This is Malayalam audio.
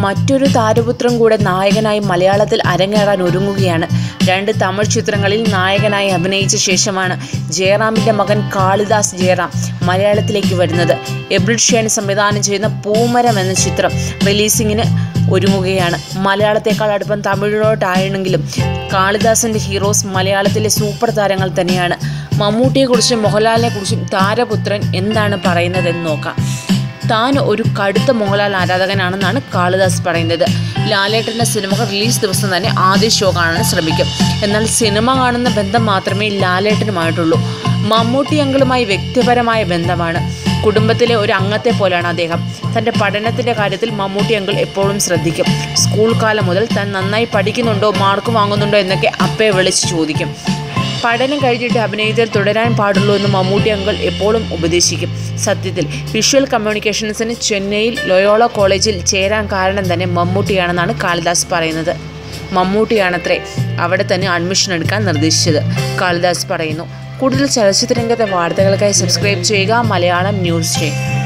മറ്റൊരു താരപുത്രം കൂടെ നായകനായി മലയാളത്തിൽ അരങ്ങേറാൻ ഒരുങ്ങുകയാണ്. രണ്ട് തമിഴ് ചിത്രങ്ങളിൽ നായകനായി അഭിനയിച്ച ശേഷമാണ് ജയറാമിന്റെ മകൻ കാളിദാസ് ജയറാം മലയാളത്തിലേക്ക് വരുന്നത്. എബ്രിഡ് ഷേൻ സംവിധാനം ചെയ്യുന്ന പൂമരം എന്ന ചിത്രം റിലീസിങ്ങിന് ഒരുങ്ങുകയാണ്. മലയാളത്തെക്കാൾ അടുപ്പം തമിഴിലോട്ടായെങ്കിലും കാളിദാസിന്റെ ഹീറോസ് മലയാളത്തിലെ സൂപ്പർ താരങ്ങൾ തന്നെയാണ്. മമ്മൂട്ടിയെക്കുറിച്ചും മോഹൻലാലിനെക്കുറിച്ചും താരപുത്രൻ എന്താണ് പറയുന്നതെന്ന് നോക്കാം. താൻ ഒരു കടുത്ത മോഹൻലാൽ ആരാധകനാണെന്നാണ് കാളിദാസ് പറയുന്നത്. ലാലേട്ടന്റെ സിനിമകൾ റിലീസ് ദിവസം തന്നെ ആദ്യ ഷോ കാണാൻ ശ്രമിക്കും. എന്നാൽ സിനിമ കാണുന്ന ബന്ധം മാത്രമേ ലാലേട്ടനുമായിട്ടുള്ളൂ. മമ്മൂട്ടി അങ്കിളുമായി വ്യക്തിപരമായ ബന്ധമാണ്. കുടുംബത്തിലെ ഒരു അംഗത്തെ പോലെയാണ് അദ്ദേഹം. തന്റെ പഠനത്തിന്റെ കാര്യത്തിൽ മമ്മൂട്ടി അങ്കിൾ എപ്പോഴും ശ്രദ്ധിക്കും. സ്കൂൾ കാലം മുതൽ താൻ നന്നായി പഠിക്കുന്നുണ്ടോ മാർക്ക് വാങ്ങുന്നുണ്ടോ എന്നൊക്കെ അപ്പയെ വിളിച്ച് ചോദിക്കും. പഠനം കഴിഞ്ഞിട്ട് അഭിനയത്തിൽ തുടരാൻ പാടുള്ളൂ എന്ന് മമ്മൂട്ടി അങ്കിൾ എപ്പോഴും ഉപദേശിക്കും. സത്യത്തിൽ വിഷ്വൽ കമ്മ്യൂണിക്കേഷൻസിന് ചെന്നൈയിൽ ലൊയോള കോളേജിൽ ചേരാൻ കാരണം തന്നെ മമ്മൂട്ടിയാണെന്നാണ് കാളിദാസ് പറയുന്നത്. മമ്മൂട്ടിയാണത്രേ അവിടെ തന്നെ അഡ്മിഷൻ എടുക്കാൻ നിർദ്ദേശിച്ചത്. കാളിദാസ് പറയുന്നു കൂടുതൽ ചലച്ചിത്രരംഗത്തെ വാർത്തകൾക്കായി സബ്സ്ക്രൈബ് ചെയ്യുക. മലയാളം ന്യൂസ് ചെയ്യും